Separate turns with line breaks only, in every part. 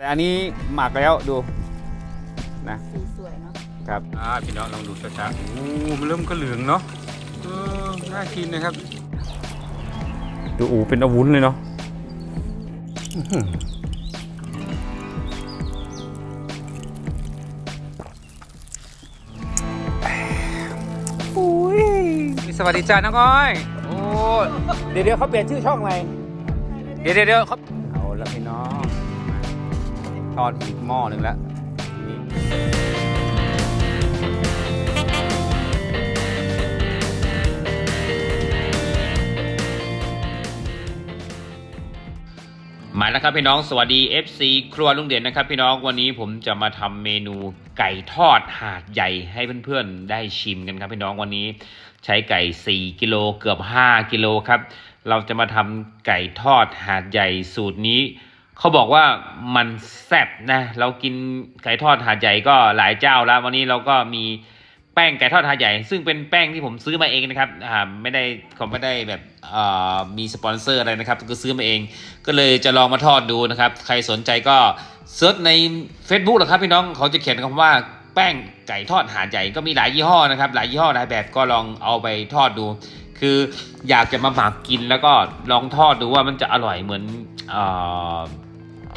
แต่อันนี้หมักแล้วดูนะ
สีสวยเนาะ
ครับอ่าพี่น้องลองดูช้าๆโอ้มันเริ่มก็เหลืองเนาะเออน่ากินนะครับ ดูอูเป็นอาวุธเลยเนาะอื้อหืออุ้ยสวัสดีจ้าน้องอ้อย โอ้ เดี๋ยวเดี๋ยวเขาเปลี่ยนชื่อช่องใหม่ เดี๋ยวเดี๋ยวเดี๋ยวเขา ทอดอีกหม้อหนึ่งแล้ว
มาแล้วครับพี่น้องสวัสดี FC ครัวลุงเด่นนะครับ พี่น้องวันนี้ผมจะมาทำเมนูไก่ทอดหาดใหญ่ให้เพื่อนๆได้ชิมกันครับพี่น้องวันนี้ ใช้ไก่ 4 กิโลเกือบ 5 กิโลครับ เราจะมาทำไก่ทอดหาดใหญ่สูตรนี้ เขาบอกว่ามันแซ่บนะเรากินไก่ทอดหาดใหญ่ก็หลายเจ้าแล้ว วันนี้เราก็มีแป้งไก่ทอดหาดใหญ่ ซึ่งเป็นแป้งที่ผมซื้อมาเองนะครับอ่าไม่ได้เขาไม่ได้แบบอ่ามีสปอนเซอร์อะไรนะครับก็ซื้อมาเอง ก็เลยจะลองมาทอดดูนะครับ ใครสนใจก็เซิร์ชใน Facebook หรอครับพี่น้องเขาจะเขียนคำว่าแป้งไก่ทอดหาดใหญ่ก็มีหลายยี่ห้อนะครับ หลายยี่ห้อหลายแบบก็ลองเอาไปทอดดู คืออยากจะมาหมักกินแล้วก็ลองทอดดูว่ามันจะอร่อยเหมือนเออ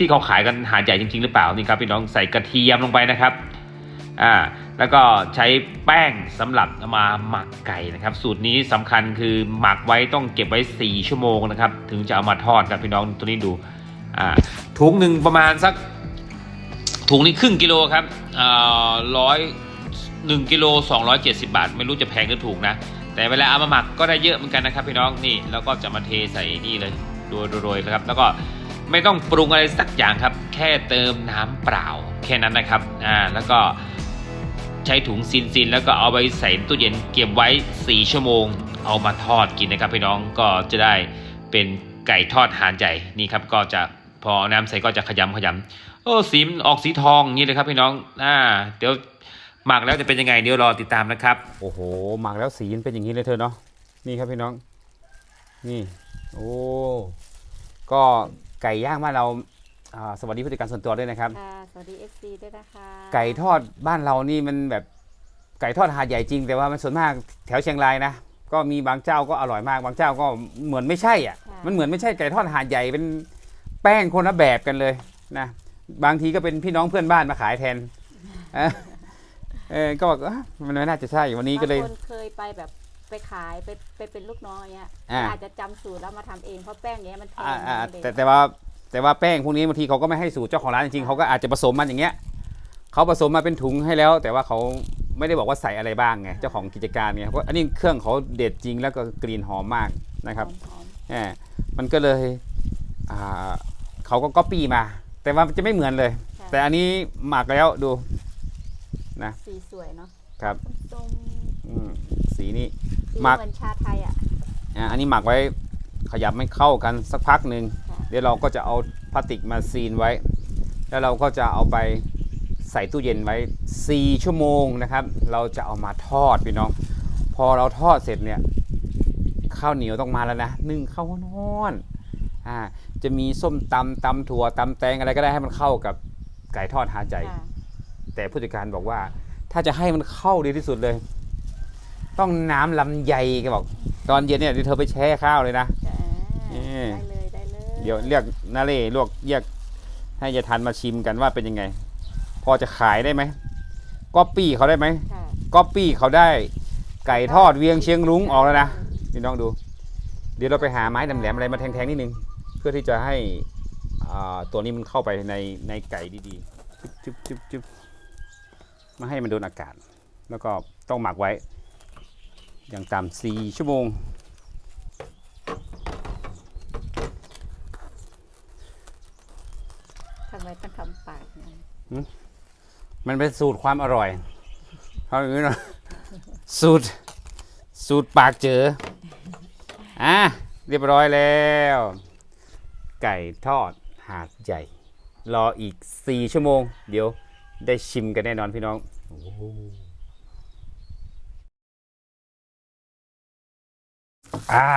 ที่เขาขายกันหาดใหญ่จริง ๆ หรือเปล่านี่ครับพี่น้องใส่กระเทียมลงไปนะครับอ่าแล้วก็ใช้แป้งสำหรับเอามาหมักไก่นะครับ สูตรนี้สำคัญคือหมักไว้ต้องเก็บไว้ 4 ชั่วโมงนะครับ ถึงจะเอามาทอดครับพี่น้องตัวนี้ดูอ่าถุงหนึ่งประมาณสักถุงนี้ครึ่งกิโลครับร้อยหนึ่งกิโลสองร้อยเจ็ดสิบาท ไม่รู้จะแพงหรือถูกนะ แต่เวลาเอามาหมักก็ได้เยอะเหมือนกันนะครับพี่น้องนี่แล้วก็จะมาเทใส่นี่เลยโรยๆนะครับ แล้วก็ ไม่ต้องปรุงอะไรสักอย่างครับ แค่เติมน้ำเปล่า แค่นั้นนะครับอ่าแล้วก็ใช้ถุงซินซินแล้วก็เอาไปใส่ตู้เย็นเก็บไว้ 4 ชั่วโมง เอามาทอดกินนะครับพี่น้องก็จะได้เป็นไก่ทอดหานใหญ่นี่ครับก็จะพอน้ำใส่ก็จะขยำขยำโอ้สีมันออกสีทองนี้เลยครับพี่น้องอ่าเดี๋ยวหมักแล้วจะเป็นยังไงเดี๋ยวรอติดตามนะครับ
โอ้โหหมักแล้วสีมันเป็นอย่างนี้เลยเธอเนาะนี่ครับพี่น้อง นี่ โอ้ก็ ไก่ย่างบ้านเราอ่าสวัสดีผู้จัดการส่วนตัวด้วยนะครับ
ค่ะสวัสดี FC ด้วยนะคะ
ไก่ทอดบ้านเรานี่มันแบบไก่ทอดหาดใหญ่จริง แต่ว่ามันส่วนมากแถวเชียงรายนะก็มีบางเจ้าก็อร่อยมากบางเจ้าก็เหมือนไม่ใช่อะมันเหมือนไม่ใช่ไก่ทอดหาดใหญ่เป็นแป้งคนละแบบกันเลยนะบางทีก็เป็นพี่น้องเพื่อนบ้านมาขายแทนเออเออก็บอกเอ้อมันไม่น่าจะใช่วันนี้ก็เลย
บางคนเคยไปแบบ ไปขายไปไปเป็นลูกน้องอย่างเงี้ย
อ่า
อาจจะจำสูตรแล้วมาทำเองเพราะแป้งเนี้ยมันแพง
อ่าอ่า
เด็ก
แต่แต่ว่าแต่ว่าแป้งพวกนี้บางทีเขาก็ไม่ให้สูตรเจ้าของร้านจริงๆเขาก็อาจจะผสมมันอย่างเงี้ยเขาผสมมาเป็นถุงให้แล้ว แต่ว่าเขาไม่ได้บอกว่าใส่อะไรบ้างไงเจ้าของกิจการเนี่ยเพราะอันนี้เครื่องเขาเด็ดจริงแล้วก็กลิ่นหอมมากนะครับ
หอม
แหมมันก็เลยอ่าเขาก็ก๊อปปี้มา แต่ว่ามันจะไม่เหมือนเลย
ๆค่ะ
แต่อันนี้หมักแล้วดู
สีสวยเนาะ
ครับ
ส้ม
อืมสีนี้
สี
หมัก
เหมือนชาไทยอะ
อะอันนี้หมักไว้ขยับไม่เข้ากันสักพักหนึ่ง
ค่ะ
เดี๋ยวเราก็จะเอาพลาสติกมาซีนไว้ แล้วเราก็จะเอาไปใส่ตู้เย็นไว้ 4 ชั่วโมงนะครับ เราจะเอามาทอดพี่น้อง พอเราทอดเสร็จเนี่ย ข้าวเหนียวต้องมาแล้วนะนึ่งข้าวนอนอ่าจะมีส้มตำตำถั่วตำแตงอะไรก็ได้ให้มันเข้ากับไก่ทอดหาใจ
ค่ะ
แต่ผู้จัดการบอกว่าถ้าจะให้มันเข้าดีที่สุดเลย ต้องน้ำลำไยแกบอก ตอนเย็นเนี่ยเดี๋ยวเธอไปแช่ข้าวเลยนะ
จะ
เอ่อ
ได้เลยได้เลย
เดี๋ยวเรียกนาเล่ลวกเรียกให้ยายทันมาชิมกันว่าเป็นยังไง พอจะขายได้ไหมก๊อปปี้เขาได้ไหม
ค่ะ
ก๊อปปี้เขาได้ ไก่ทอดเวียงเชียงรุ้งออกแล้วนะนี่น้องดู เดี๋ยวเราไปหาไม้แหลมๆอะไรมาแทงๆนิดนึง เพื่อที่จะให้อ่าตัวนี้มันเข้าไปในในไก่ดีๆจุ๊บจุ๊บจุ๊บไมาให้มันโดนอากาศ แล้วก็ต้องหมักไว้ อย่างต่ำสี่ชั่วโมง
ทำไมต้องทำปากเนี่ย
มันเป็นสูตรความอร่อยเขาอย่างนี้เนาะสูตร สูตรปากเจออะเรียบร้อยแล้ว ไก่ทอดหาดใหญ่ รออีก 4 ชั่วโมง เดี๋ยวได้ชิมกันแน่นอนพี่น้อง อ่า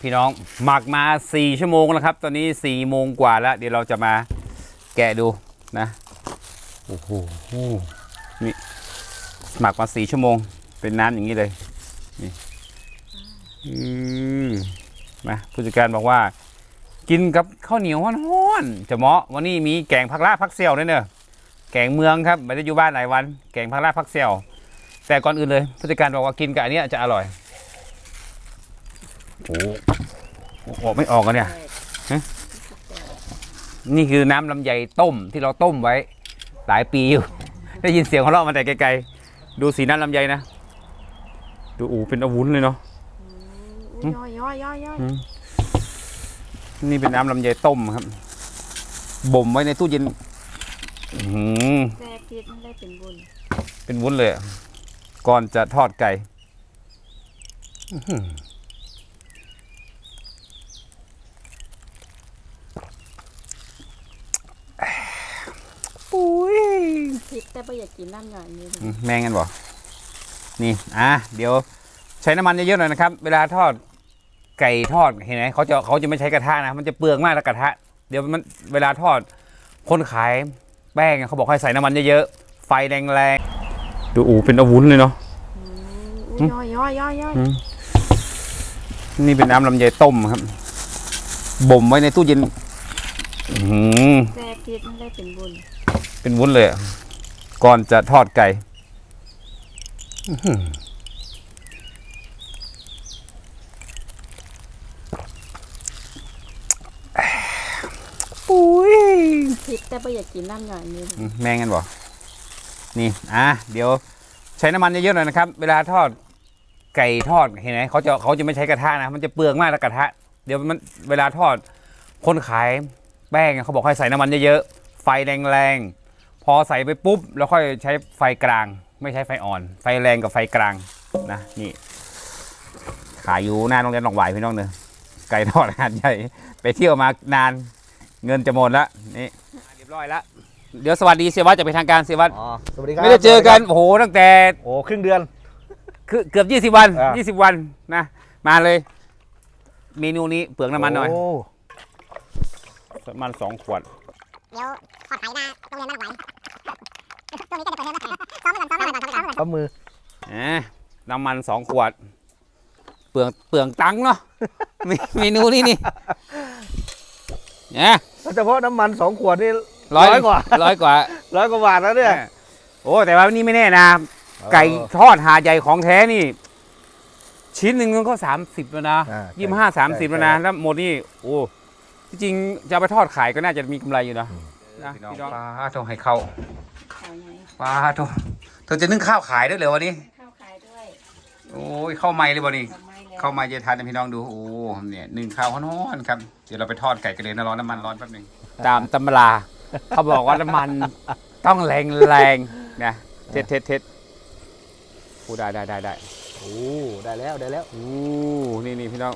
พี่น้องหมักมา 4 ชั่วโมงแล้วครับ ตอนนี้4โมงกว่าแล้ว เดี๋ยวเราจะมาแกะดูนะโอ้โหนี่หมักมาสี่ชั่วโมง เป็นน้ำอย่างนี้เลยนี่อืมมาผู้จัดการบอกว่า กินกับข้าวเหนียวฮ้อนๆจะเหมาะวันนี้มีแกงผักลาผักเสี่ยวด้วยเนอะแกงเมืองครับไม่ได้อยู่บ้านหลายวัน แกงผักลาผักเสี่ยวแต่ก่อนอื่นเลยผู้จัดการบอกว่ากินกับอันนี้จะอร่อย โอ้โหออกไม่ออกกันเนี่ย นี่คือน้ำลำไยต้มที่เราต้มไว้ หลายปีอยู่ ได้ยินเสียงของเราะมาแต่ไกลๆ ดูสีน้ำลำไยนะ ดูอูเป็นอาวุธเลยเนาะ
อุ้ยย่อยย่อยย่อยย่อย
อืมนี่เป็นน้ำลำไยต้มครับ บ่มไว้ในตู้เย็นอื้อหือ
แซ่บพิษไม่ได้เป็นบุญ
เป็นวุ้นเลยอะก่อนจะทอดไก่ อื้อหืออุ้ย
พิษแต่ไม่อยากกินน้ำหน่อยนี่
อืมแม่งกันบ่นี่อะเดี๋ยวใช้น้ำมันเยอะๆหน่อยนะครับ เวลาทอดไก่ทอดเห็นไหมเขาจะเขาจะไม่ใช้กระทะนะ มันจะเปลืองมากแล้วกระทะ เดี๋ยวมันเวลาทอดคนขายแป้งอะเขาบอกให้ใส่น้ำมันเยอะๆไฟแรงๆดูอูเป็นอาวุธเลยเนาะ
อุ้ยย่อยย่อยย่อยย่อย
อืมนี่เป็นน้ำลำไยต้มครับบ่มไว้ในตู้เย็นอื้อหือ
แซ่บพิษไม่ได้เป็นบุญ
เป็นวุ้นเลยอะก่อนจะทอดไก่อื้อหืออุ้ย
พิษแต่ไม่อยากกินน้ำหน่อยนี่
อืมแม่งกันบ่นี่ อะ เดี๋ยวใช้น้ำมันเยอะๆหน่อยนะครับ เวลาทอดไก่ทอดเห็นไหมเขาจะเขาจะไม่ใช้กระทะนะ มันจะเปลืองมากแล้วกระทะ เดี๋ยวมันเวลาทอดคนขายแป้งอะเขาบอกให้ใส่น้ำมันเยอะๆ ไฟแรงๆ พอใส่ไปปุ๊บ แล้วค่อยใช้ไฟกลาง ไม่ใช้ไฟอ่อน ไฟแรงกับไฟกลางนะนี่ขายอยู่หน้าโรงเรียนหนองหวายพี่น้องเนอะไก่ทอดหาดใหญ่ไปเที่ยวมานานเงินจะหมดแล้วนี่เรียบร้อยแล้วเดี๋ยวสวัสดีเสียวัดจะไปนทางการเสียวัด
อ๋อสวัสดีครับ
ไม่ได้เจอกันโอ้โหตั้งแต่
โอ้ครึ่งเดือน
คือเกือบ20วัน
อ่า
20วันนะมาเลย เมนูนี้เปลืองน้ำมันหน่อย
โน้ำ
มันสองขวด
เดี๋ยวทอดไข่หน้าโรงเรียนบ้านไหวตรงนี้จะเปิดเทอมแล้วซ้อมไปก่อนซ้อมไปก่อนซ้อมไปก่อนซ้อมไปก่อน
ปั๊มมือ
อ่าน้ำมันสองขวด เปลืองเปลืองตังค์เนาะเมเมนูนี้นี่เนี่ย
เฉพาะน้ำมันสองขวดนี่
ร้อย
ร้อยกว่า
ร้อยกว่า
ร้อยกว่าบาทแล้วเนี่ย
โอ้แต่ว่านี่ไม่แน่นะ ไก่ทอดหาดใหญ่ของแท้นี่ ชิ้นหนึ่งมันก็สามสิบแล้วนะ
อ่า
ยี่สิบห้าสามสิบ
ใช่
แล้วนะ
ใช่
แล้วหมดนี่โอ้ที่ จริงจะเอาไปทอดขายก็น่าจะมีกำไรอยู่นะนะพี่น้องปลาต้องให้เข้า
เอาไง
ปลาโถเธอจะนึ่งข้าวขายด้วยเหรอวันนี้
ข้าวขายด้วย
โอ้ยเข้าไม่เลยบ่นี่
ทำไมแล้ว
เข้ามาจะทานให้พี่น้องดูโอ้เนี่ยนึ่งข้าวร้อนๆครับ เดี๋ยวเราไปทอดไก่กันเลยนะร้อนน้ำมันร้อนแป๊บหนึงตามตำรา เขาบอกว่าน้ำมันต้องแรงแรงๆนะเท็ดเท็ดเท็ดโอ้ได้ได้ได้ได้
โอ้ได้แล้วได้แล้ว
โอ้นี่นี่พี่น้อง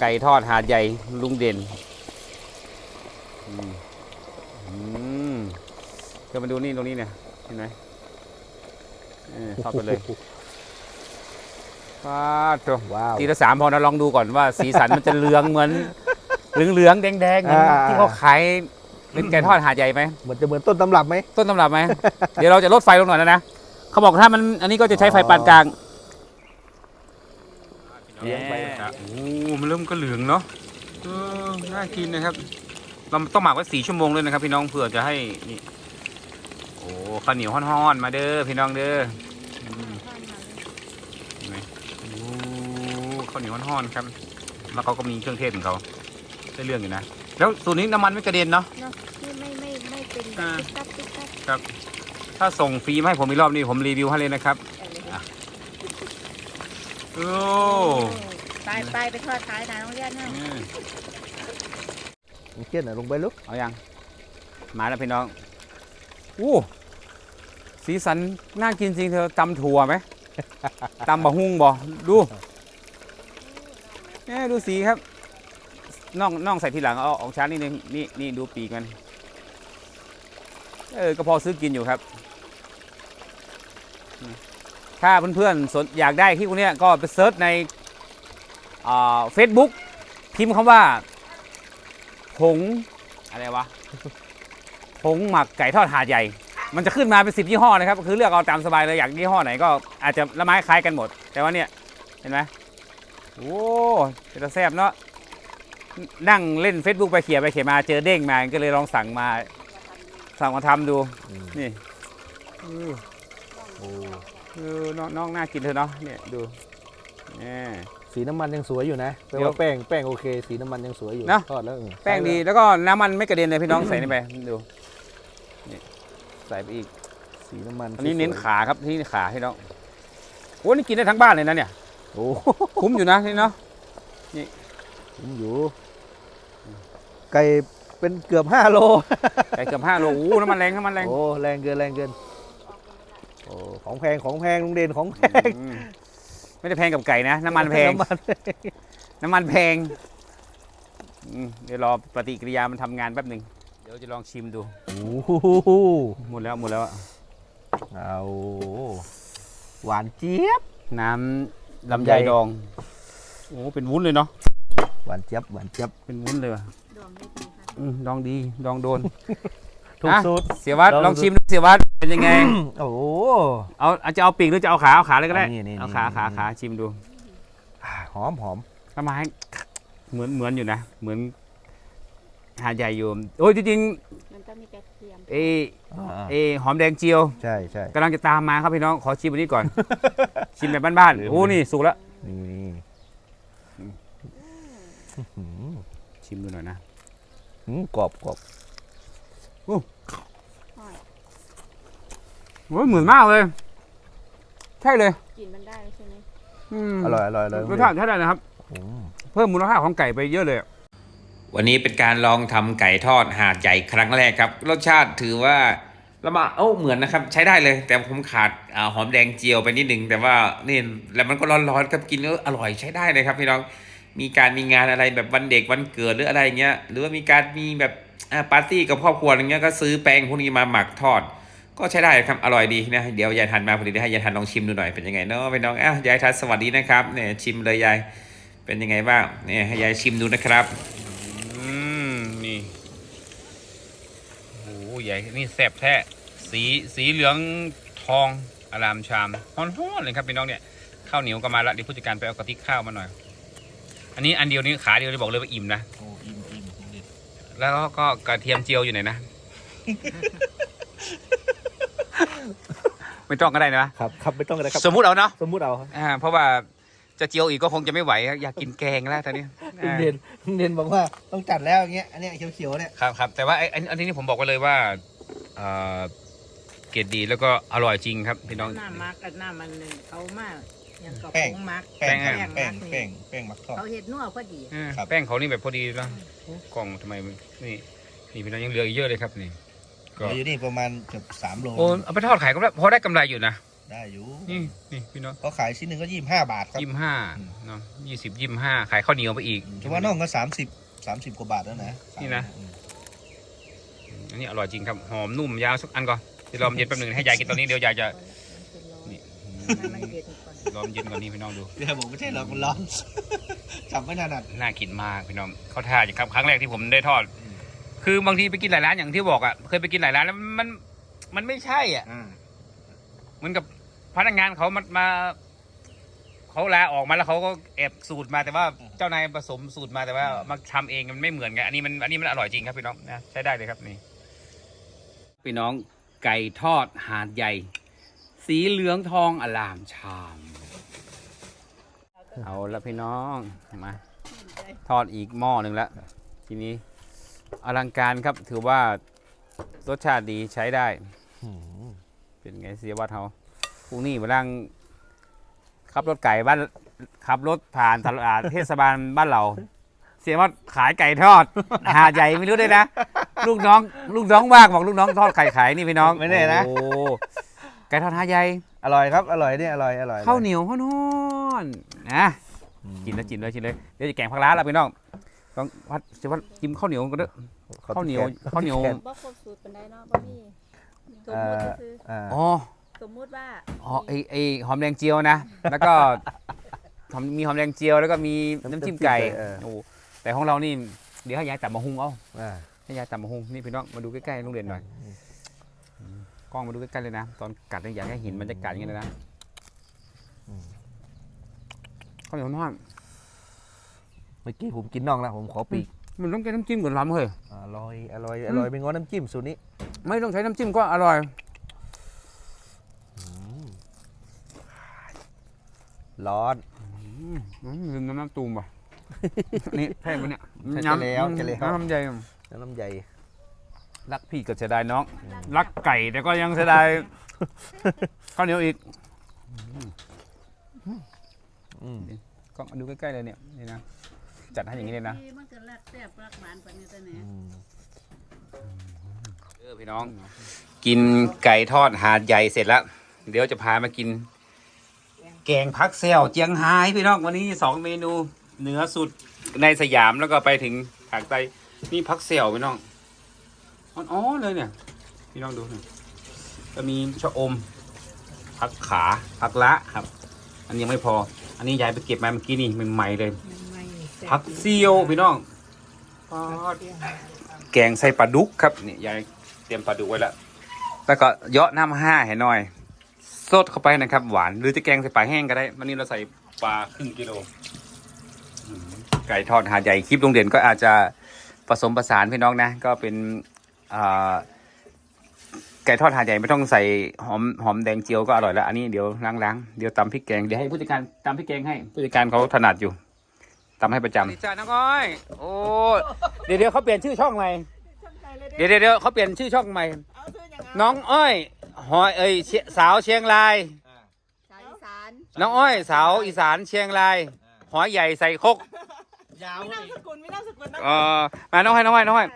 ไก่ทอดหาดใหญ่ลุงเด่นอืมอืมเดี๋ยวมาดูนี่ตรงนี้เนี่ยเห็นไหมเออทอดไปเลยป้าดโถ
ว้าว
ทีละสามพอนะลองดูก่อนว่า สีสันมันจะเหลืองเหมือนเหลืองเหลืองๆแดงแดงๆเหมือน
อ่า
ที่เขาขายเป็นไก่ทอดหาดใหญ่ไหม
เหมือนจะเหมือนต้นตำรับไหม
ต้นตำรับไหมเดี๋ยวเราจะลดไฟลงหน่อยนะนะเขาบอกถ้ามันอันนี้ก็จะใช้ไฟปานกลาง
เลี้ยงไป
โอ้มันเริ่มก็เหลืองเนาะเออน่ากินนะครับ เราต้องหมักไว้สี่ชั่วโมงเลยนะครับ พี่น้องเผื่อจะให้นี่โอ้ข้าวเหนียวฮ้อนๆมาเด้อพี่น้องเด้ออืมเห็นไหมโอ้ข้าวเหนียวฮ้อนๆครับ แล้วเขาก็มีเครื่องเทศของเขาได้เรื่องอยู่นะแล้วสูตรนี้น้ำมันไม่กระเด็นเนาะ
เนาะที่ไม่ไม่ไม่เป็นแบบ
อ่า
ติ๊กตักติ๊กตัก
ถ้าส่งฟรีมาให้ผมอีกรอบนี้ผมรีวิวให้เลยนะครับ
อะ
โอ้
ไปไปไปทอดขายหนาโรงเรียนเนาะ
เกี้ยนอะลงไปลุก
เอายังมาแล้วพี่น้องอู้สีสันน่ากินจริงเธอตำถั่วไหมตำบะฮุ่งบ่ดูเนี่ยดูสีครับน่องน่องใส่ทีหลังเอาออกช้านิดนึงนี่นี่ดูปีกมันเออก็พอซื้อกินอยู่ครับ ถ้าเพื่อนๆสนอยากได้ที่พวกเนี้ยก็ไปเซิร์ชในเฟซบุ๊กพิมพ์คำว่าผงอะไรวะผผงหมักไก่ทอดหาดใหญ่ มันจะขึ้นมาเป็นสิบยี่ห้อนะครับ คือเลือกเอาตามสบายเลยอยากยี่ห้อไหนก็อาจจะละไม้คล้ายกันหมด แต่ว่าเนี่ยเห็นไหมโอ้เป็นตาแซ่บเนาะนั่งเล่น Facebook ไปเขียไปเขียมาเจอเด้งมาก็เลยลองสั่งมาสั่งมาทำดู
อืม
นี่เออ
โอ้
เออน้องน้องน่ากินเธอเนาะเนี่ยดูเนี่ย
สีน้ำมันยังสวยอยู่นะแปล
เดี๋ยว
ว่าแป้งแป้งโอเค สีน้ำมันยังสวยอยู่
เนอะ
ทอดแล้วเออ
แป้งดีแล้วก็น้ำมันไม่กระเด็นเลยพี่น้องใส่นี่ไปดูนี่ใส่ไปอีก
สีน้ำมัน
อันนี้เน้น
สวย
ขาครับที่ขาให้น้องโอ้นี่กินได้ทั้งบ้านเลยนะเนี่ย
โอ้
คุ้มอยู่นะนี่เนาะ
ผมอยู่ ไก่เป็นเกือบ5โล
ไก่เกือบห้าโลโอ้น้ำมันแรงน้ำมันแรง
โอ้แรงเกินแรงเกิน โอ้ของแพงของแพงลุงเด่นของแพง
อืมไม่ได้แพงกับไก่นะ น้ำมันแพง
น้ำมัน
น้ำมันแพงอืมเดี๋ยวรอปฏิกิริยามันทำงานแป๊บหนึ่งเดี๋ยวจะลองชิมดู
โอ้โห
หมดแล้วหมดแล้วอะ
เอาหวานเจี๊ยบ
น้ำลำไยดอง โอ้เป็นวุ้นเลยเนาะ
หวานเจี๊ยบหวานเจี๊ยบ
เป็นวุ้นเลยว่ะ
ดวงไม่ดีค่ะ
อืมดองดี ดองโดน
ถูก
อะ
สูตร
เสียวัด
ลอง
ลอง
ดู
ชิมดูเสียวัดเป็นยังไง
โอ้โห
เอาเอาจะเอาปีกหรือจะเอาขาเอาขาเลยก็ได้
อันนี้นี่
เอาขา
นี่
ขา
นี่
ขาชิมดู
อ่าหอมหอม
ทำไมเหมือนเหมือนอยู่นะ เหมือนหาดใหญ่อยู่โอ้ยจริง
มันต้องมีกระเทียม
ๆเอ
อ่า
เอหอมแดงเจียว
ใช่ใช่
กำลังจะตามมาครับพี่น้องขอชิมอันนี้ก่อน ชิมแบบบ้าน
ลืม
ๆโอ้นี่สุกแล้ว
นี่หืม
ชิมดูหน่อยนะ
หืมกรอบกรอบ
ห้อย
โอ้ยเหมือนมากเลย ใช่เลย
กลิ่นมันได้ใช่ไหม
ม
อร่อยอร่อยอร่อย
รสชาติใช่ได้นะครับ
อืม
เพิ่มมูลค่าของไก่ไปเยอะเลย
วันนี้เป็นการลองทำไก่ทอดหาดใหญ่ครั้งแรกครับ รสชาติถือว่าละมาเอ้าเหมือนนะครับ ใช้ได้เลย แต่ผมขาดอ่าหอมแดงเจียวไปนิดนึงแต่ว่านี่แล้วมันก็ร้อนๆครับกินแล้วอร่อยใช้ได้เลยครับพี่น้องมีการมีงานอะไรแบบวันเด็กวันเกิดหรืออะไรเงี้ยหรือว่ามีการมีแบบอ่าปาร์ตี้กับครอบครัวอะไรเงี้ยก็ซื้อแป้งพวกนี้มาหมักทอด ก็ใช้ได้ครับ อร่อยดีนะ เดี๋ยวยายทันมาพอดีเดี๋ยวให้ยายทันลองชิมดูหน่อยเป็นยังไงเนาะพี่น้องอ้าวยายทันสวัสดีนะครับเนี่ยชิมเลยยายเป็นยังไงบ้างเนี่ยให้ยายชิมดูนะครับ
อืมนี่โอ้โหใหญ่นี่แซ่บแท้สีสีเหลืองทองอารามชามฮ้อนๆเลยครับพี่น้องเนี่ยข้าวเหนียวก็มาละเดี๋ยวผู้จัดการไปเอากะติกข้าวมาหน่อย อันนี้อันเดียวนี้ขาเดียวเลยบอกเลยว่าอิ่มนะ
โอ้อิ่มอิ่มอิ่ม
แล้วก็กระเทียมเจียวอยู่ไหนนะ ไม่ต้องก็ได้นะ ครับ
ครับไม่ต้องก็ได้ครับ
สมมุติเอาเนาะ
สมมุติเอาครับ
อ่าเพราะว่าจะเจียวอีกก็คงจะไม่ไหวครับอยากกินแกงแล้วตอนนี้
ลุงเด่นลุงเด่นบอกว่าต้องจัดแล้วอย่างเงี้ยอันเนี้ยเขียวๆเนี่ย
ครับครับแต่ว่าไอ้อันอันนี้ผมบอกไว้เลยว่าเอ่อเกรดดีแล้วก็อร่อยจริงครับพี่น้อง
หน้ามักกับหน้ามันเลยเขามากอย่างกับ
แป้ง
ผงมัก
แป้ง
มัก
แป้ง
นี่
แป้งแป้งหมักทอด
เขาเห็ดนัวพอดี
อ่า
ครับ
แป้งเขานี่แบบพอดีแล้วโอ้กล่องทำไมมันนี่นี่พี่น้องยังเหลืออีกเยอะเลยครับนี่ ก็
เหลืออยู่นี่ประมาณเกือบสามโล
โอ้เอาไปทอดขายก็ได้พอได้กำไรอยู่นะ
ได้อยู่
นี่นี่พี่น้อง
เขาขายชิ้นหนึ่งก็ยี่สิบห้าบาทครับ
ยี่สิบห้า
อืม
เนาะยี่สิบยี่สิบห้าขายข้าวเหนียวไปอีก
เฉพาะน่องก็สามสิบสามสิบกว่าบาทแล้วนะ
นี่นะ
อืม
อันนี้อร่อยจริงครับหอมนุ่มยาวสักอันก่อนเดี๋ยวรอมนเย็นแป๊บหนึงให้ยายกินตอนนี้เดี๋ยวยายจะนี่
ให้มันเย็นก่อน
รอมนเย็นก่อนนี่พี่น้องดู
เดี๋ยวผมไม่ใช่หรอกมันร้อนจับไม่ถนัด
น่ากินมากพี่น้องเขาท่าอย่างครับครั้งแรกที่ผมได้ทอด คือบางทีไปกินหลายร้านอย่างที่บอกอะเคยไปกินหลายร้านแล้วมันมันไม่ใช่อะ
อ่า
เหมือนกับพนักงานเขามามาเขาลาออกมาแล้วเขาก็แอบสูตรมาแต่ว่าเจ้านายผสมสูตรมาแต่ว่ามาทำเองมันไม่เหมือนกันอันนี้มันอันนี้มันอร่อยจริงครับพี่น้องนะใช้ได้เลยครับนี่พี่น้องไก่ทอดหาดใหญ่ สีเหลืองทองอลามชาม เอาละพี่น้องมา ทอดอีกหม้อหนึ่งแล้วทีนี้ อลังการครับถือว่ารสชาติดีใช้ได้
อืม
เป็นไงเสียวัดเขาพรุ่งนี้มาลังขับรถไก่บ้านขับรถผ่านตลาดเทศบาลบ้านเรา เสียวัดขายไก่ทอดหาดใหญ่ไม่รู้ด้วยนะ ลูกน้อง ลูกน้องว่างบอกลูกน้องทอดไข่ขายนี่พี่น้อง
ไม่แน่นะ
โอ้ไก่ทอดหาดใหญ่
อร่อยครับ อร่อยเนี่ยอร่อยอร่อย
ข้าวเหนียวข้าวนอนนะ
อืม
กินแล้วกินเลยกินเลยเดี๋ยวจะแกงผักล้าแล้วพี่น้อง ต้องวัดเสียวัดกินข้าวเหนียวก็ได้ข้าวเหนียวข้าวเหนียว
บ่ครบสูตรเป็นได้เนาะบ่มีสม
อ่าม
ติซื้อ
อ่า
อ๋อ
สมมุติว่า
อ๋อไอไอหอมแดงเจียวนะ แล้วก็หอมมีหอมแดงเจียวแล้วก็มีน้ำจิ้มไก่
เออ
โอ้แต่ของเรานี่เดี๋ยวให้ยายตับมาหุงเอา
อ่า
ให้ยายตำมะฮุงนี่พี่น้องมาดูใกล้ๆโรงเรียนหน่อยอืมกล้องมาดูใกล้ๆเลยนะ ตอนกัดเนี่ยอยากให้เห็นบรรยากาศอย่างนี้เลยนะข้าวเหนียวทอด
เมื่อกี้ผมกินน่องแล้วผมขอปีก
มันต้องกินน้ำจิ้มก่อนล้ำเลย
อร่อยอร่อยอร่อยเป็นง้อน้ำจิ้มสูตรนี้
ไม่ต้องใช้น้ำจิ้มก็อร่อย
ร้อน
อืมลืมน้ำน้ำตูมว่ะนี่แพงปะเนี่ย
ใช่จะแล้วจะแล้ว
น้ำใหญ่
แล้วน้ำใหญ่
รักพี่ก็เสียดายน้อง รักไก่แต่ก็ยังเสียดายข้าวเหนียวอีก
อืม
ก็มาดูใกล้ๆเลยเนี่ยนี่นะ จัดให้อย่างนี้เลยนะ
มันก็รักแซ่บรักหวานปานนี้แต่เนี่ย
เออพี่น้อง กินไก่ทอดหาดใหญ่เสร็จแล้ว เดี๋ยวจะพามากิน แกงพักเซลเจียงไฮ้พี่น้องวันนี้สองเมนูเหนือสุดในสยามแล้วก็ไปถึงทางใต้นี่พักเซลพี่น้องอ๋อเลยเนี่ย พี่น้องดูหน่อยก็มีชะอมพักขาพักละครับ อันนี้ยังไม่พอ อันนี้ยายไปเก็บมาเมื่อกี้นี่ใหม่ๆเลย ผักเซียวพี่น้องแกงใส่ปลาดุกครับนี่ยายเตรียมปลาดุกไว้แล้วแล้วก็เยาะน้ำห้าให้หน่อยสดเข้าไปนะครับ หวานหรือจะแกงใส่ปลาแห้งก็ได้วันนี้เราใส่ปลาครึ่งกิโลไก่ทอดหาดใหญ่คลิปโรงเรียนก็อาจจะผสมผสานพี่น้องนะ ก็เป็นไก่ทอดหาดใหญ่ไม่ต้องใส่หอมหอมแดงเจียวก็อร่อยแล้ว อันนี้เดี๋ยวล้างๆเดี๋ยวตำพริกแกงเดี๋ยวให้ผู้จัดการตำพริกแกงให้ผู้จัดการเขาถนัดอยู่ ทำให้ประจำจ้าน้องอ้อยโอ้เดี๋ยวเดี๋ยวเขาเปลี่ยนชื่อช่องใหม่เดี๋ยวเดี๋ยวเดี๋ยวเขาเปลี่ยนชื่อช่องใหม่ น้องอ้อยหอยเอ้ยเชียสาวเชียงราย
สายอีสาน
น้องอ้อยสาวอีสานเชียงรายหอยใหญ่ใส่คก
ยาว
มีนามสกุลมีนามสกุลนะ
เออมาน้องอ้อยน้องอ้อยน้องอ้อย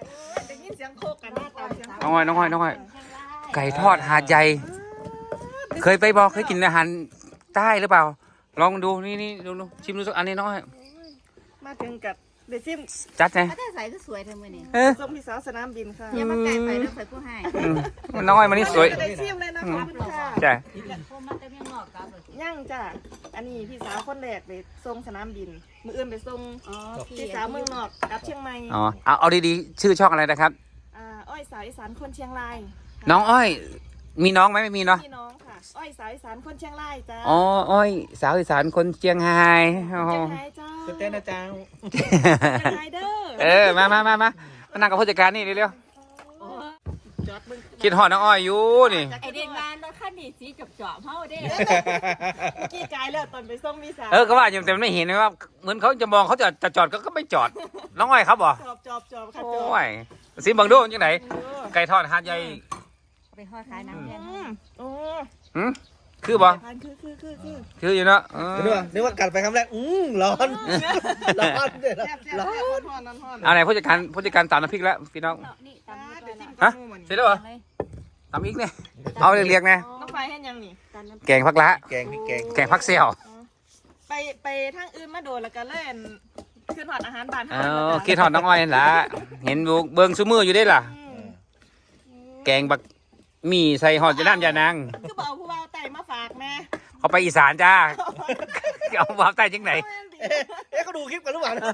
ได้ยินเสียงโคกกันหน้าตามเสียง
น้องอ้อยน้องอ้อยน้องอ้อยไก่ทอดหาดใหญ่เคยไปบอกเคยกินอาหารใต้หรือเปล่า ลองดูนี่นี่ดูดูชิมดูสักอันนี้น้องอ้อย
มาถึงกับเดซิม
จัดไง
ถ้าใส่ก็สวยเท่ามื้อนี้
เออ
ส้มพี่สาวสนามบินค่ะ
อย่ามาไก่ไปเด้อไปผู้ให้
อืมน้องอ้อยมานี่สวย
เดซิมเลยนะคะคุณค่ะ
ใช่
พวกมันจะไม่งอกกับเลย
ย่างจ้ะอันนี้พี่สาวคนแรกไปส่งสนามบิน มืออื่นไปส่ง
อ๋อพี่
พี่สาวเมืองนอกกลับเชียงใหม่
อ๋อเอาเอาดีๆชื่อช่องอะไรนะครับ
อ่าอ้อยสาวอีสานคนเชียงราย
น้องอ้อย มีน้องไหมไม่มีเนาะ
พี่น้องค่ะ อ้อยสาวอีสานคนเชียงรายจ้า
อ๋ออ้อยสาวอีสานคนเชียงไฮ้อ๋อ
เชียงรายจ้า
เต้นนะจ๊ะ
เชียงรายเด้อ
เออมามามามามานั่งกับผู้จัดการนี่เร็ว
จอดเบิ่ง
ๆคิดหอดน้องอ้อยอยู่นี่
ไอเด็กงานรถคันนี้สีจบจอบเฮาเด้
เมื่อกี้กายแล้วตอนไปส่งพี่สาว
เออก็ว่าอยู่แต่ไม่เห็นนะว่าเหมือนเขาจะมองเขาจะจะจอดก็ก็ไม่จอด น้องอ้อยครับบ่
จอบจอบจอบค่ะ
โอ
จอบ้
ยสิบังดูมันจังไหนไก่ทอดหาดใหญ่
ไปทอดขายน้ำแดง
อืมโอ้
หืมคือบ่
พันคือคือคือคือ
คืออยู่เนาะเออ
นึกว่านึกว่ากัดไปคำแรกอืมร้อนร้อนเดี๋ยวนะ
แซ่บแซ่บ
ร้อ
แซ่บ
น
ฮ้อนฮ้อน
เอาไหนผู้จัดการผู้จัดการตำน้ำพริกแล้วพี่น้อง
นี่
อ่า
ตำ
เดี๋ยว
นี่
จิ้ม
ก่อน
ฮะเสร็จแล้วเหรอ
เลย
ตำอีกเนี่ยเอาเรียกๆไง
น้องไฟให้ยังนี่
ตำน้ำ
แกงพักละ
แกงพี่แกง
แกงพักเสี่ยว
ไปไปทางอื่นมาโดนแล้วก็เล่นขึ้นหอดอาหารบ้าน
เอ
เฮา
อคิดหอดน้องอ้อยนั่นล่ะเห็นเบิ่งซุมืออยู่ได้ล่ะ
อืม
แกงบักห มี่ใส่หอดจะน้ำยานาง
คือบอกเอาผู้ว่าไต่มาฝากแม่
เขาไปอีสานจ้าเอาวาใต้จังไหน
เอ๊ะเอ๊ะเขาดูคลิปกันหรือเปล่าเนี่ย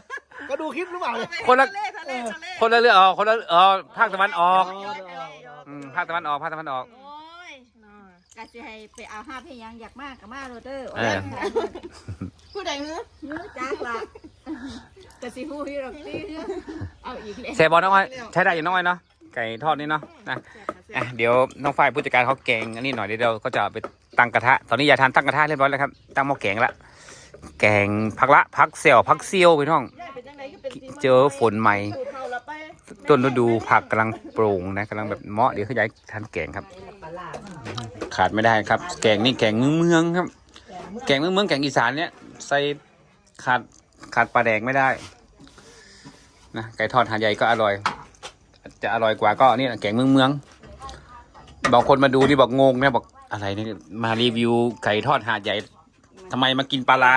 เขาดูคลิปหรือเปล่าเนี่ย
คนละ
ทะเลทะเลทะเล
คนละเรื่องอ๋อคนละเออภาคตะวันออก
โยทะเลโย
อืมภาคตะวันออกภาคตะวันออก
โอ้ยน่ากะ
สิให้ไปเอาห้าเพยังอยากมากกับมาโรเดอร์
เออ
ผู้ใดเนื้อ
เนื้อจักละกะสิฮู้ที่ดอกตีเอาอีกแล้ว
เซบอลน้องอ้อยใช้ได้อยู่น้องอ้อยเนาะ ไก่ทอดนี่เนาะนะอะเดี๋ยวน้องฝ้ายผู้จัดการเขาแกงอันนี้หน่อยเดี๋ยวเราก็จะไปตั้งกระทะ ตอนนี้ยายทานตั้งกระทะเรียบร้อยแล้วครับ ตั้งหม้อแกงละ แกงผักละผักเสี่ยวผักเซียวไปน้อง
ย่าเป็นจังไดก็เป็นสี
เจอฝนใหม่
สูตรเขาละไป
ต้นฤดูผักกำลังโปร่งนะกำลังแบบเหมาะเดี๋ยวเขาย้ายทานแกงครับ ขาดไม่ได้ครับ แกงนี่แกงเมืองเมืองครับ แกงเมืองเมืองแกงอีสานเนี่ยใส่ขาดขาดปลาแดงไม่ได้นะไก่ทอดหาดใหญ่ก็อร่อย จะอร่อยกว่าก็นี่แหละแกงเมืองเมืองบางคนมาดูนี่บอกงงนะบอกอะไรนี่มารีวิวไก่ทอดหาดใหญ่ทำไมมากินปลาร้า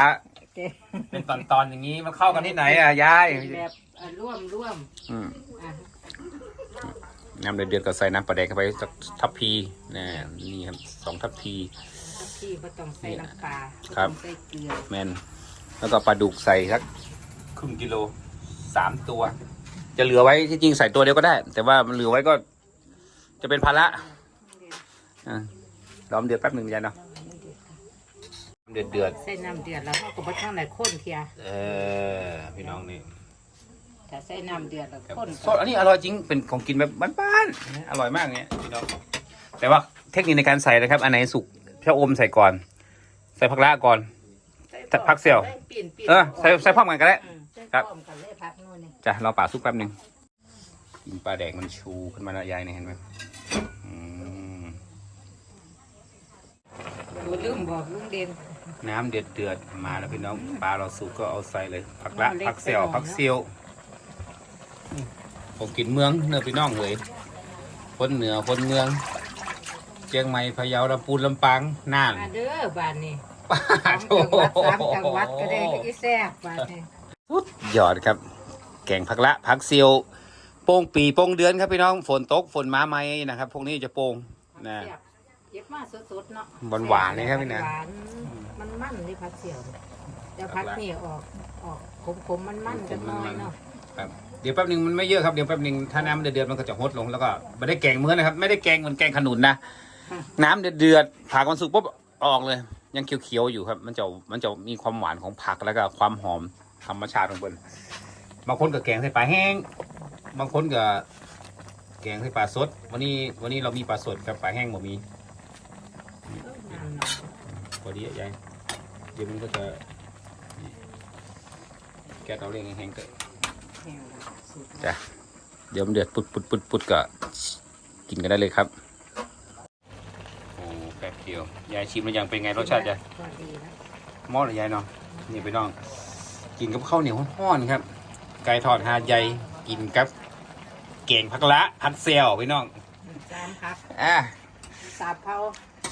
เป็นตอนๆอย่างนี้มันเข้ากันที่ไหนอะยาย
แบบร่วมร่วม
อืมน้ำเดือดๆก็ใส่น้ำปลาแดกเข้าไปสักทัพพีนะนี่ครับสองทัพพี
ที่บ่ต้องใส่น้ำปลา
ครับ
ใส่เกลือ
แมนแล้วก็ปลาดุกใส่สักครึ่งกิโลสามตัว จะเหลือไว้ที่จริงใส่ตัวเดียวก็ได้ แต่ว่ามันเหลือไว้ก็ จะเป็นภาระอะรอมเดือดแป๊บหนึ่งยายเนาะเดือดเดือด
ใส่น้ำเดือดแล้วเขาก็บ่ต้องไหนข้นเทีย
เออพี่น้องนี่
ถ้าใส่น้ำเดือดแล้วข้น
ซอสอันนี้อร่อยจริงเป็นของกินแบบบ้านๆอร่อยมากเนี่ยพี่น้องแต่ว่าเทคนิคในการใส่นะครับ อันไหนสุกชะอมใส่ก่อน ใส่ผักละก่อนพักเสี่ยว เออใส่ใส่พร้อมกันก็ได้ ค
ค
รั
รับบกันเลยพักนู่นนี่
จ้ะเราป่าสุกแป๊บหนึ่งกินปลาแดกมันชูขึ้นมาแล้วยายเนี่ยเห็นไหมอืม
ดูลืมบอกลุงเด่น
น้ำเดือดเดือดๆมาแล้วพี่น้องปลาเราสุกก็เอาใส่เลยผักละ
เอาเล็ก
ผักเสี่ยว
ไปหน่อย
ผักเซียวผมกินเมืองเนื้อพี่น้องเลยคนเหนือคนเมือง เชียงใหม่พะเยาลำพูนลำปางน่าน
มาเด้อบ้านนี่
ป้า
สาม
โถ
จังหวัดสามจังหวัดก็ได้ก็อีแซ่บบ้านนี่
สุดยอดครับ แกงผักละผักเซียวโป่งปีโป่งเดือนครับพี่น้องฝนตกฝนมาไหมนะครับพวกนี้จะโป่งนะ
แซ่บเย็บมาสดๆเนาะ
หวานๆเลยครับพี่นะ
หวานมันมันนี่ผักเสี่ยวเดี๋ยวผักนี่ออกออกขมๆมันมันๆกันหน้อยเนาะ
ครับเดี๋ยวแป๊บหนึ่งมันไม่เยอะครับเดี๋ยวแป๊บหนึ่งถ้าน้ำเดือดๆมันก็จะหดลงแล้วก็ไม่ได้แกงเหมือนนะครับ ไม่ได้แกงเหมือนแกงขนุนนะน้ำเดือดๆผักมันสุกปุ๊บออกเลย ยังเขียวๆอยู่ครับ มันจะมันจะมีความหวานของผักแล้วก็ความหอม ธรรมชาติของมันบางคนก็แกงใส่ปลาแห้ง บางคนก็แกงใส่ปลาสด วันนี้วันนี้เรามีปลาสดกับปลาแห้งบ่มีพอดีอะยายเดี๋ยวมันก็จะแกะเอาเรื่องแห้งๆเกิดจ้ะเดี๋ยวมันเดือดปุดปุดปุดปุดก็กินกันได้เลยครับโอ้แป๊บเดียวยายชิมแล้วยังเป็นไงรสชาติจะ
พอดีนะ
หม้อหรือยายเนาะนี่ไปน้อง กินกับข้าวเหนียวห้อนๆครับ ไก่ทอดหาดใหญ่กินกับเก่งผักละผัดเซลพี่น้อง
สามพัก
อะ
สามเผา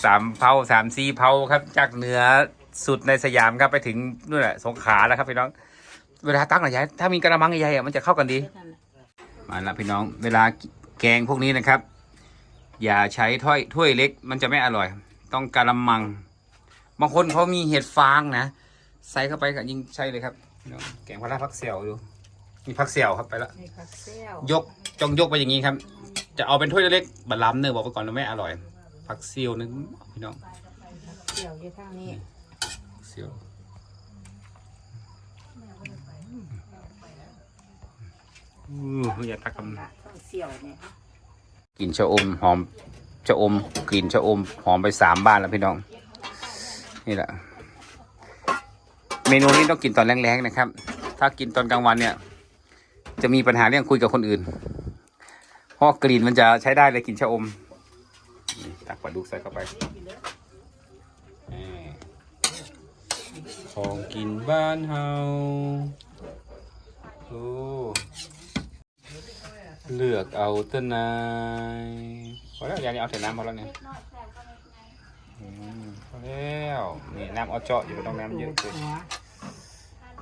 สามเผาสามซีเผาครับ จากเหนือสุดในสยามครับไปถึงนู่นแหละสงขลาแล้วครับพี่น้อง เวลาตั้งหน่อยยายถ้ามีกระมังใหญ่ๆอะมันจะเข้ากันดี
เท่านั้นน่ะ
มาละพี่น้อง เวลาแกงพวกนี้นะครับ อย่าใช้ถ้วยถ้วยเล็ก มันจะไม่อร่อย ต้องกะละมัง บางคนเขามีเห็ดฟางนะ ใส่เข้าไปก็ยิ่งใช่เลยครับพี่น้อง แกงพะระพักเสี่ยวดูมีพักเสี่ยวครับไปละ
นี่ผักเซี่ยวย
กจงยกไปอย่างนี้ครับ จะเอาเป็นถ้วยเล็กๆบัลลัมเนอร์บอกไปก่อนว่าไม่อร่อย ผักเซียวนึงพี่น้อง
ผักเซี่ยวอยู่ทางนี้
ผักเซียวอู้อยากตักคำ
ผักเซี่ยวเนี่ย
กลิ่นชะอมหอมชะอมกลิ่นชะอมหอมไปสามบ้านแล้วพี่น้อง นี่แหละ เมนูนี้ต้องกินตอนแรงๆนะครับ ถ้ากินตอนกลางวันเนี่ย จะมีปัญหาเรื่องคุยกับคนอื่นเพราะกลิ่นมันจะใช้ได้เลยกลิ่นชะอม ตักปลาดุกใส่เข้าไปของกินบ้านเฮาโอ้เลือกเอาต้นนายพอแล้วยายนี่เอาแต่น้ำพอแล้วเนี่ย พอแล้วนี่น้ำเอาเจาะอยู่ไม่ต้องน้ำเยอะเกิน
หัว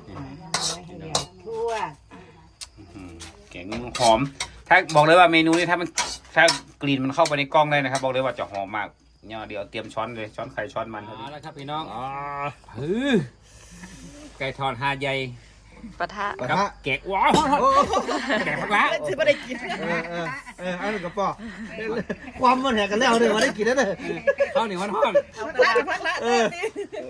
นี่
เอาไว้ให้เดียวทั่ว
อืมแกงหอม ถ้าบอกเลยว่าเมนูนี้ถ้ามันถ้ากลิ่นมันเข้าไปในกล้องได้นะครับ บอกเลยว่าจะหอมมากเนี่ยเดี๋ยวเตรียมช้อนเลยช้อนไข่ช้อนมันเอาละครับพี่น้องอ๋อฮือไก่ทอดหาดใหญ่
ปะทะ
กับแกะว้าวแกะพักละ
ซื้อมาได้กิน
เออเออเออเอาหนึ่งกระป๋อความมันแหกกันแล้วเนี่ยมาได้กินแล้วเนี่ย
ข้าวเหนียวทอด
พักละพักละ
เออ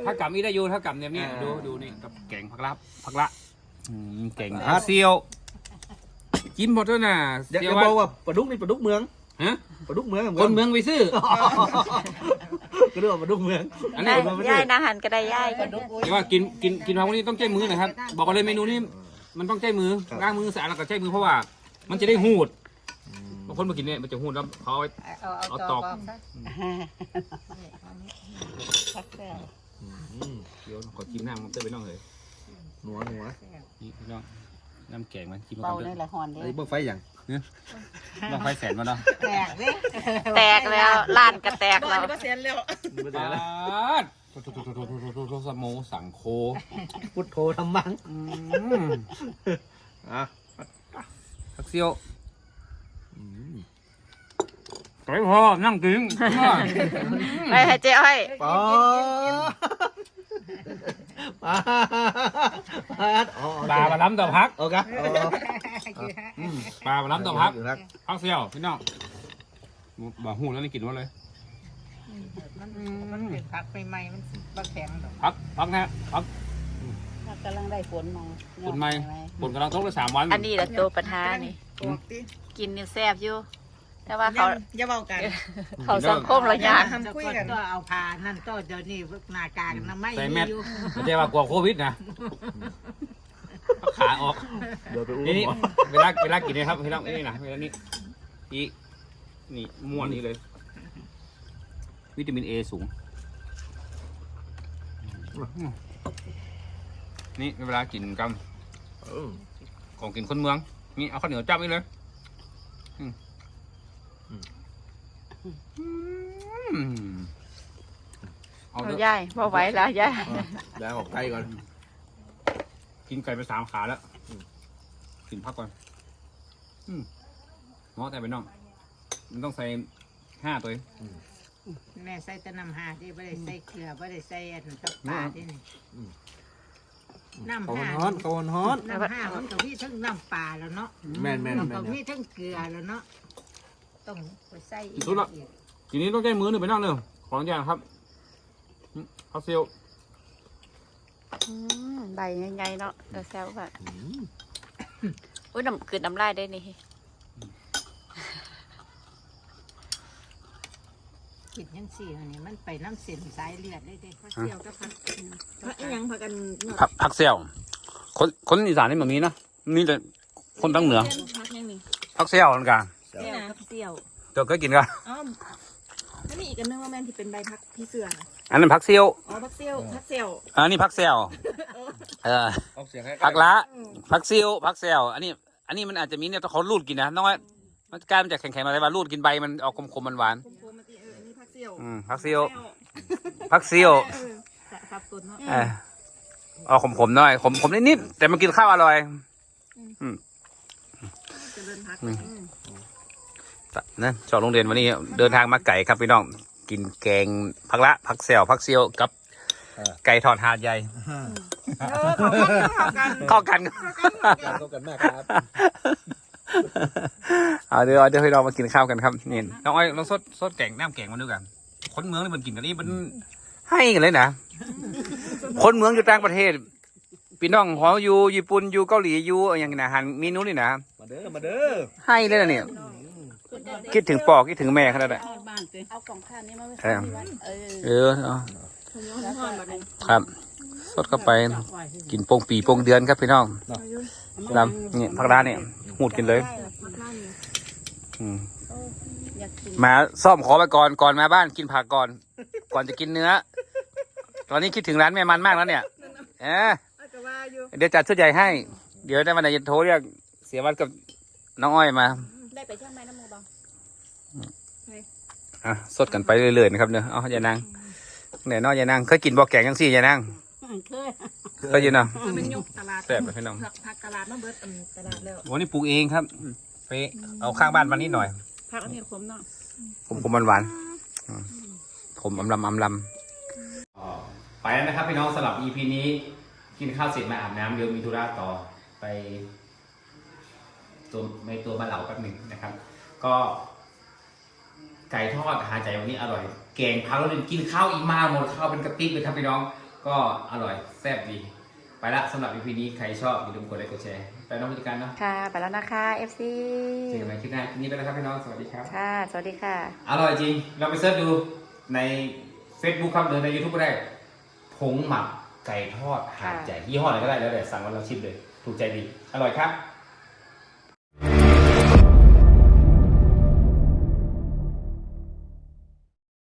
ถ้ากลับนี่ได้อยู่ถ้ากลับเนี่ยนี่ดูดูนี่กับแกงผักละผักละอืมแกงผักเซียวกินหมดแล้วนะ
อยาก
เซีย
จะ
ว
บอก
ว่า
ว่าปลาดุกนี่ปลาดุกเมือง
ฮะ
ปลาดุกเมือง
คนเมืองไปซื้อ
ก็เรียกว่าปลาดุกเมือง
อันนี้
ได้ย่ายนาหันก็ได้ย่ายกัน
แต่ว่ากินกินกินผักพวกนี้ต้องใช้มือนะครับ บอกกันเลยเมนูนี้มันต้องใช้มือล้างมือสะอาดแล้วก็ใช้มือเพราะว่า มันจะได้หูดบางคนมากินเนี่ยมันจะหูดแล้วเขาเอาไว้
เอาเอา
เอา
ต
ต
อ
อก
กซะผักเซี่ยว
เดี๋ยวขอจิ้มน้ำมันเต้ไปน้องเลย
หนัวหนัว
นี่พี่น้อง น้ำแกงมันกินมัน
เบาเลยละหอนเด้
เบิ้ไฟอย่าง
บ้างไฟแสนมาเนาะ
แตกเด้
แตกแล้วลานก็แตกแล้ว
บ่เสียนแล้ว
บ่
เสี
ย
น
แล้ว
สมองสังโค
พุทโทธรรมัง
อะทักเซียวไก่พอนั่งกิน
ไปให้เจ้อ้อย
ป๋อปลาปลาอ๋อ
ปลาบะล้ำต่อพัก
โอเคอ๋อ
อืมปลาบะล้ำต่อพัก
อยู่ครับ
พักเสี่ยวพี่น้องบ่หูแล้วนี่กินว่าเลย
มันมันเป็นผักใหม่ๆมันบักแข็งดอก
พักพักนะพัก
กำลังได้ฝนมา
ฝนใหม่ฝนกำลังตกเลยสามวัน
อันนี้แหละตัวปัญหานี่
ออกติ
กินนี่แซ่บอยู่ แต่ว่าเขา
อย่าเบากัน
เขาสังคมเรายาก
ทำคุยกัน
ก็เอาพานั่นก็เดี๋ยวนี้หน้ากากน้ำไม่
ใส่
มี
แมส
อยู่
ไม่ใช่ว่ากลัวโควิดนะเอาขาออก
เดี๋ยวไปอุ้ม
นี่นี่
หมอ
เวลาเวลากินนะครับพี่น้องนี่นะเวลานี้อีนี่ม้วนนี้เลย วิตามินเอสูง นี่เวลากินกัน
เออ
ของกินคนเมือง นี่เอาข้าวเหนียวจับนี่เลยอืมอืม เอา
เอา
เถอะ
ย่ายบ่ไหวแล้วย่าย
แล้วออกไกลก่อน
กินไก่ไปสามขาแล้วอืมกินพักก่อนอืมหมอแต่ไปน้อง มันต้องใส่ห้าตัวเอง
แม่ใส่แต่น้ำหาที่ไม่ได้ใส่เกลือไม่ได้ใส่อันตับปลาที่นี่น้ำ
โคน
ห้า
ฮ้อนโคนฮ้อน
น้ำห้ามันก็มีทั้งน้ำปลาแล้วเนาะ
แม่นแม่น
มัน
แม่
ก็
น
มีทั้งเกลือแล้วเนาะ ต้องไปใส่อีก
ทีนี้ต้องใช้มือหนึ่งไปนั่งเนอะขออนุญาตครับอืมเอาเซลล
อืมใบใหญ่ๆเนาะเดี๋ยวแซ่บอะอุ้ยน้ำเกิดน้ำลายได้นี่
กินยังสี่อันนี้มันไปน้ำเส้นสายเลือดได้เด้
เสี่ยวก็พักพักอีหยังพักกันเนาะ
ผักผักเซลลคนคนอีสานนี่แบบนี้นะนี่แต่คนทั้งเหนือ
พักยังนี่
ผักเซลลเหมือนกัน
เสี่ยวกับเสี่ยว
เดี๋ยวก็กินกัน
อ้อมแล้วมีอีกอันนึงว่าแม่นที่เป็นใบพักพี่เสือนะ
อันนั้นผักเซลล
อ๋อพักเสี่ยวพักเสี่ยว
อันนี้ผักเซลลเออ
ออกเสียงให้
ผักละผักเซลลผักเซลลอันนี้ อันนี้มันอาจจะมีเนี่ยต้องเขารูดกินนะน้องว่ามันกลายมันจะแข็งๆมาเลยว่ารูดกินใบมันออกคมๆมันหวาน
โคมๆมาตีเอออันนี้พักเสี่ยว
ๆอืมผักเซลลผักเซลล
เออสะสับตุนเนาะ
เออเอาขมๆหน่อยขมขมนิดๆแต่มันกินข้าวอร่อย
เจริญพัก
อืม นะจอดโรงเรียนวันนี้เดินทางมาไก่ครับพี่น้อง กินแกงผักละผักเซลผักเซียวกับไก่ทอดหาดใหญ่
เออขอบคุณเข้ากัน
เข้ากัน
การเข้ากันมากครับ
เอาเดี๋ยวเดี๋ยวให้เรามากินข้าวกันครับนี่น้องอ้อยลองสดสดแกงน้ำแกงมาดูกัน คนเมืองนี่มันกินกันนี่มันให้กันเลยนะคนเมืองอยู่ต่างประเทศพี่น้องหออยู่ญี่ปุ่นอยู่เกาหลีอยู่อย่างนี้นะอาหันเมนูนี่นะ
มาเด้อมาเด้อ
ให้เลยนะเนี่ย คิดถึงปอคิดถึงแม่ขนาดนั้น
เอากล่องข้าวนี้มาไว้
เออ
เออ
เออเอา
แล้วก็แบบนี้
ครับ สดเข้าไป กินโป่งปีโป่งเดือนครับพี่น้องลำเนี่ยผักร้านเนี่ยหูดกินเลย
พักหน้านี่
อืม
อยากกิน
มาซ่อมขอไปก่อนก่อนมาบ้านกินผักก่อน ก่อนจะกินเนื้อ ตอนนี้คิดถึงร้านแม่มันมากแล้วเนี่ยเออ
อาจจะว่าอยู่
เดี๋ยวจัดชุดใหญ่ให้ เดี๋ยวได้วันไหนจะโทรเรียกเสียวัดกับน้องอ้อยมา
ได้ไปเชียงใหม่น้ำมูบัง
อะสดกันไปเรื่อยๆนะครับเนอะเอาอย่านางเนี่ยน้อยอย่านางเคยกินบอกแกงยังซี่อย่านาง
เคย
เคยยินเนาะ
จะเป็นยกตลาด
แซ่บเลยพี่น้อง
ผักผักตลาดมาเบิดอันตลาดแล้ว
วันนี้ปลูกเองครับไปเอาข้างบ้านมานิดหน่อย
ผักอันนี้ขมเนาะ
ผมผมหวานๆอืมผมอำลำอำลำไปแล้วนะครับพี่น้องสำหรับ EP นี้ กินข้าวเสร็จมาอาบน้ำเดี๋ยวมีธุระต่อไปตัวในตัวบ้านเหลาแป๊บหนึ่งนะครับ ก็ ไก่ทอดหาใจวันนี้อร่อย แกงพักแล้วกินข้าวอีกมาหมดข้าวเป็นกระติบเลยครับพี่น้อง ก็อร่อยแซ่บดี ไปละสำหรับ EP นี้ใครชอบอย่าลืมกดไลค์กดแชร์ไปน้องผู้จัดการเนาะ
ค่ะ ไปแล้วนะคะ FC
เจอกันใหม่คลิปหน้าคลิปนี้ไปแล้วครับพี่น้องสวัสดีครับ
ค่ะ สวัสดีค่ะ
อร่อยจริง เราไปเสิร์ชดูใน Facebook ครับหรือใน YouTube ก็ได้ผงหมักไก่ทอดหาดใหญ่ยี่ห้ออะไรก็ได้แล้วแต่สั่งวันเราชิมเลย ถูกใจดี อร่อยครับ